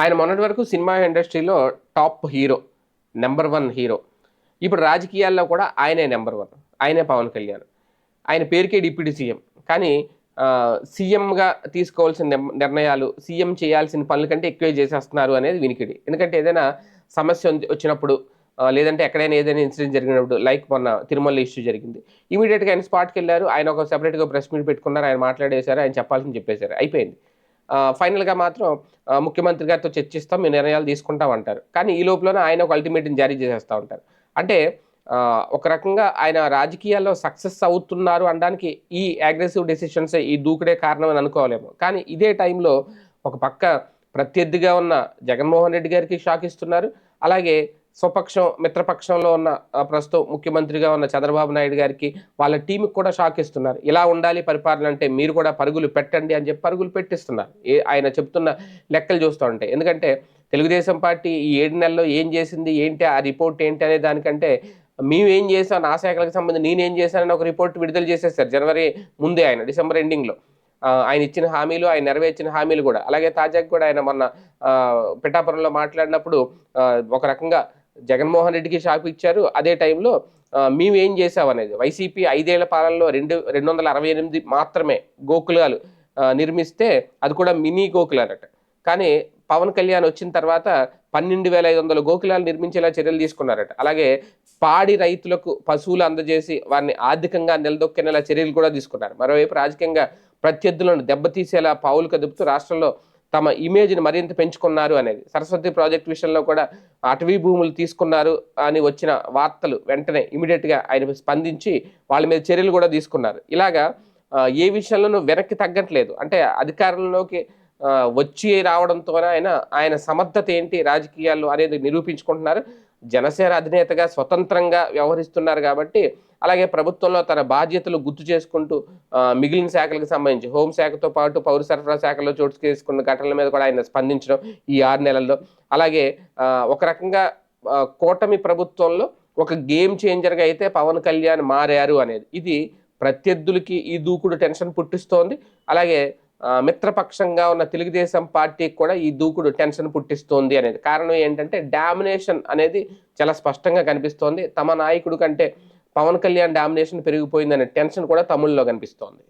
ఆయన మొన్నటి వరకు సినిమా ఇండస్ట్రీలో top hero number one hero. ఇప్పుడు రాజకీయాల్లో కూడా ఆయనే నెంబర్ వన్ ఆయనే పవన్ కళ్యాణ్. ఆయన పేరుకే డిప్యూటీ సీఎం. కానీ సీఎంగా తీసుకోవాల్సిన నిర్ణయాలు సీఎం చేయాల్సిన పనుల కంటే ఎక్కువే చేసేస్తున్నారు అనేది వినికిడి. ఎందుకంటే ఏదైనా సమస్య వచ్చినప్పుడు లేదంటే ఎక్కడైనా ఏదైనా ఇన్సిడెంట్ జరిగినప్పుడు లైక్ మొన్న తిరుమల ఇష్యూ జరిగింది. ఇమీడియట్గా ఆయన స్పాట్కి వెళ్ళారు. ఆయన ఒక సెపరేట్గా ప్రెస్ మీట్ పెట్టుకున్నారు. ఆయన మాట్లాడేశారు. ఆయన చెప్పాల్సింది చెప్పేశారు. అయిపోయింది. ఫైనల్గా మాత్రం ముఖ్యమంత్రి గారితో చర్చిస్తాం మీ నిర్ణయాలు తీసుకుంటాం అంటారు కానీ ఈ లోపలనే ఆయన ఒక అల్టిమేట్ని జారీ చేసేస్తూ ఉంటారు. అంటే ఒక రకంగా ఆయన రాజకీయాల్లో సక్సెస్ అవుతున్నారు అనడానికి ఈ అగ్రెసివ్ డెసిషన్స్ ఈ దూకుడే కారణం అని కానీ ఇదే టైంలో ఒక పక్క ప్రత్యర్థిగా ఉన్న జగన్మోహన్ రెడ్డి గారికి షాక్ ఇస్తున్నారు. అలాగే స్వపక్షం మిత్రపక్షంలో ఉన్న ప్రస్తుతం ముఖ్యమంత్రిగా ఉన్న చంద్రబాబు నాయుడు గారికి వాళ్ళ టీంకి కూడా షాక్ ఇస్తున్నారు ఇలా ఉండాలి పరిపాలన అంటే మీరు కూడా పరుగులు పెట్టండి అని చెప్పి పరుగులు పెట్టిస్తున్నారు. ఏ ఆయన చెప్తున్న లెక్కలు చూస్తూ ఉంటాయి ఎందుకంటే తెలుగుదేశం పార్టీ ఈ ఏడు నెలల్లో ఏం చేసింది ఏంటి ఆ రిపోర్ట్ ఏంటి అనే దానికంటే మేము ఏం చేసాం నా శాఖలకు సంబంధించి నేనేం చేశానని ఒక రిపోర్ట్ విడుదల చేసేసారు జనవరి ముందే ఆయన డిసెంబర్ ఎండింగ్లో. ఆయన ఇచ్చిన హామీలు ఆయన నెరవేర్చిన హామీలు కూడా. అలాగే తాజాగా కూడా ఆయన మొన్న పిఠాపురంలో మాట్లాడినప్పుడు ఒక రకంగా జగన్మోహన్ రెడ్డికి షాక్ ఇచ్చారు. అదే టైంలో మేము ఏం చేసాం అనేది వైసీపీ ఐదేళ్ళ పాలనలో రెండు రెండు వందల అరవై ఎనిమిది మాత్రమే గోకులాలు నిర్మిస్తే అది కూడా మినీ గోకులాలట కానీ పవన్ కళ్యాణ్ వచ్చిన తర్వాత పన్నెండు వేల ఐదు వందల గోకులాలు నిర్మించేలా చర్యలు తీసుకున్నారట. అలాగే పాడి రైతులకు పశువులు అందజేసి వారిని ఆర్థికంగా నిలదొక్కేలా చర్యలు కూడా తీసుకున్నారు. మరోవైపు రాజకీయంగా ప్రత్యర్థులను దెబ్బతీసేలా పావులు కదుపుతూ రాష్ట్రంలో తమ ఇమేజ్ని మరింత పెంచుకున్నారు అనేది. సరస్వతి ప్రాజెక్ట్ విషయంలో కూడా అటవీ భూములు తీసుకున్నారు అని వచ్చిన వార్తలు వెంటనే ఇమీడియట్గా ఆయన స్పందించి వాళ్ళ మీద చర్యలు కూడా తీసుకున్నారు. ఇలాగా ఏ విషయంలోనూ వెనక్కి తగ్గట్లేదు. అంటే అధికారంలోకి వచ్చి రావడంతోనే ఆయన ఆయన సమర్థత ఏంటి రాజకీయాల్లో అనేది నిరూపించుకుంటున్నారు. జనసేన అధినేతగా స్వతంత్రంగా వ్యవహరిస్తున్నారు కాబట్టి అలాగే ప్రభుత్వంలో తన బాధ్యతలు గుర్తు చేసుకుంటూ మిగిలిన శాఖలకు సంబంధించి హోంశాఖతో పాటు పౌర సరఫరా శాఖలో చోటు చేసుకున్న ఘటనల మీద కూడా ఆయన స్పందించడం ఈ ఆరు నెలల్లో. అలాగే ఒక రకంగా కూటమి ప్రభుత్వంలో ఒక గేమ్ చేంజర్గా అయితే పవన్ కళ్యాణ్ మారారు అనేది. ఇది ప్రత్యర్థులకి ఈ దూకుడు టెన్షన్ పుట్టిస్తోంది. అలాగే మిత్రపక్షంగా ఉన్న తెలుగుదేశం పార్టీకి కూడా ఈ దూకుడు టెన్షన్ పుట్టిస్తోంది అనేది. కారణం ఏంటంటే డామినేషన్ అనేది చాలా స్పష్టంగా కనిపిస్తోంది. తమ నాయకుడు కంటే పవన్ కళ్యాణ్ డామినేషన్ పెరిగిపోయిందనే టెన్షన్ కూడా తమిళ్ళో కనిపిస్తోంది.